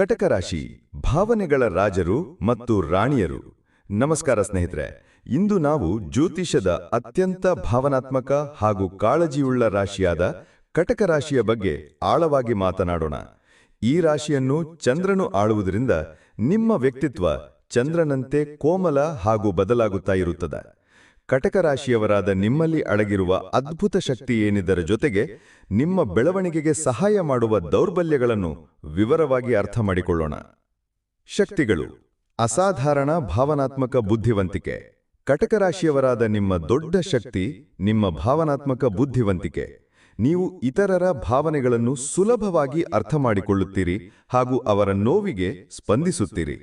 ಕಟಕ ರಾಶಿ ಭಾವನೆಗಳ ರಾಜರು ಮತ್ತು ರಾಣಿಯರು. ನಮಸ್ಕಾರ ಸ್ನೇಹಿತರೆ, ಇಂದು ನಾವು ಜ್ಯೋತಿಷದ ಅತ್ಯಂತ ಭಾವನಾತ್ಮಕ ಹಾಗೂ ಕಾಳಜಿಯುಳ್ಳ ರಾಶಿಯಾದ ಕಟಕ ರಾಶಿಯ ಬಗ್ಗೆ ಆಳವಾಗಿ ಮಾತನಾಡೋಣ. ಈ ರಾಶಿಯನ್ನು ಚಂದ್ರನು ಆಳುವುದರಿಂದ ನಿಮ್ಮ ವ್ಯಕ್ತಿತ್ವ ಚಂದ್ರನಂತೆ ಕೋಮಲ ಹಾಗೂ ಬದಲಾಗುತ್ತಾ ಇರುತ್ತದೆ. ಕಟಕ ರಾಶಿಯವರಾದ ನಿಮ್ಮಲ್ಲಿ ಅಡಗಿರುವ ಅದ್ಭುತ ಶಕ್ತಿ ಏನಿದರ ಜೊತೆಗೆ ನಿಮ್ಮ ಬೆಳವಣಿಗೆಗೆ ಸಹಾಯ ಮಾಡುವ ದೌರ್ಬಲ್ಯಗಳನ್ನು ವಿವರವಾಗಿ ಅರ್ಥ ಮಾಡಿಕೊಳ್ಳೋಣ. ಶಕ್ತಿಗಳು, ಅಸಾಧಾರಣ ಭಾವನಾತ್ಮಕ ಬುದ್ಧಿವಂತಿಕೆ. ಕಟಕರಾಶಿಯವರಾದ ನಿಮ್ಮ ದೊಡ್ಡ ಶಕ್ತಿ, ನಿಮ್ಮ ಭಾವನಾತ್ಮಕ ಬುದ್ಧಿವಂತಿಕೆ. ನೀವು ಇತರರ ಭಾವನೆಗಳನ್ನು ಸುಲಭವಾಗಿ ಅರ್ಥ ಮಾಡಿಕೊಳ್ಳುತ್ತೀರಿ ಹಾಗೂ ಅವರ ನೋವಿಗೆ ಸ್ಪಂದಿಸುತ್ತೀರಿ.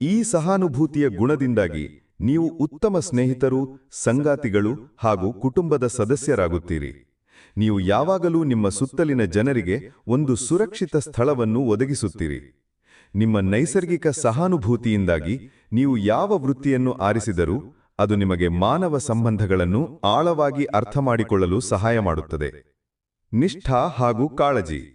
ಈ ಸಹಾನುಭೂತಿಯ ಗುಣದಿಂದಾಗಿ ನೀವು ಉತ್ತಮ ಸ್ನೇಹಿತರು, ಸಂಗಾತಿಗಳು ಹಾಗೂ ಕುಟುಂಬದ ಸದಸ್ಯರಾಗುತ್ತೀರಿ. ನೀವು ಯಾವಾಗಲೂ ನಿಮ್ಮ ಸುತ್ತಲಿನ ಜನರಿಗೆ ಒಂದು ಸುರಕ್ಷಿತ ಸ್ಥಳವನ್ನು ಒದಗಿಸುತ್ತೀರಿ. ನಿಮ್ಮ ನೈಸರ್ಗಿಕ ಸಹಾನುಭೂತಿಯಿಂದಾಗಿ ನೀವು ಯಾವ ವೃತ್ತಿಯನ್ನು ಆರಿಸಿದರೂ ಅದು ನಿಮಗೆ ಮಾನವ ಸಂಬಂಧಗಳನ್ನು ಆಳವಾಗಿ ಅರ್ಥ ಮಾಡಿಕೊಳ್ಳಲು ಸಹಾಯ ಮಾಡುತ್ತದೆ. ನಿಷ್ಠಾ ಹಾಗೂ ಕಾಳಜಿ.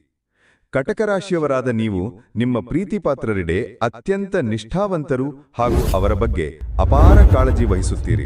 ಕಟಕ ರಾಶಿಯವರಾದ ನೀವು ನಿಮ್ಮ ಪ್ರೀತಿಪಾತ್ರರಿಡೆ ಅತ್ಯಂತ ನಿಷ್ಠಾವಂತರು ಹಾಗೂ ಅವರ ಬಗ್ಗೆ ಅಪಾರ ಕಾಳಜಿ ವಹಿಸುತ್ತೀರಿ.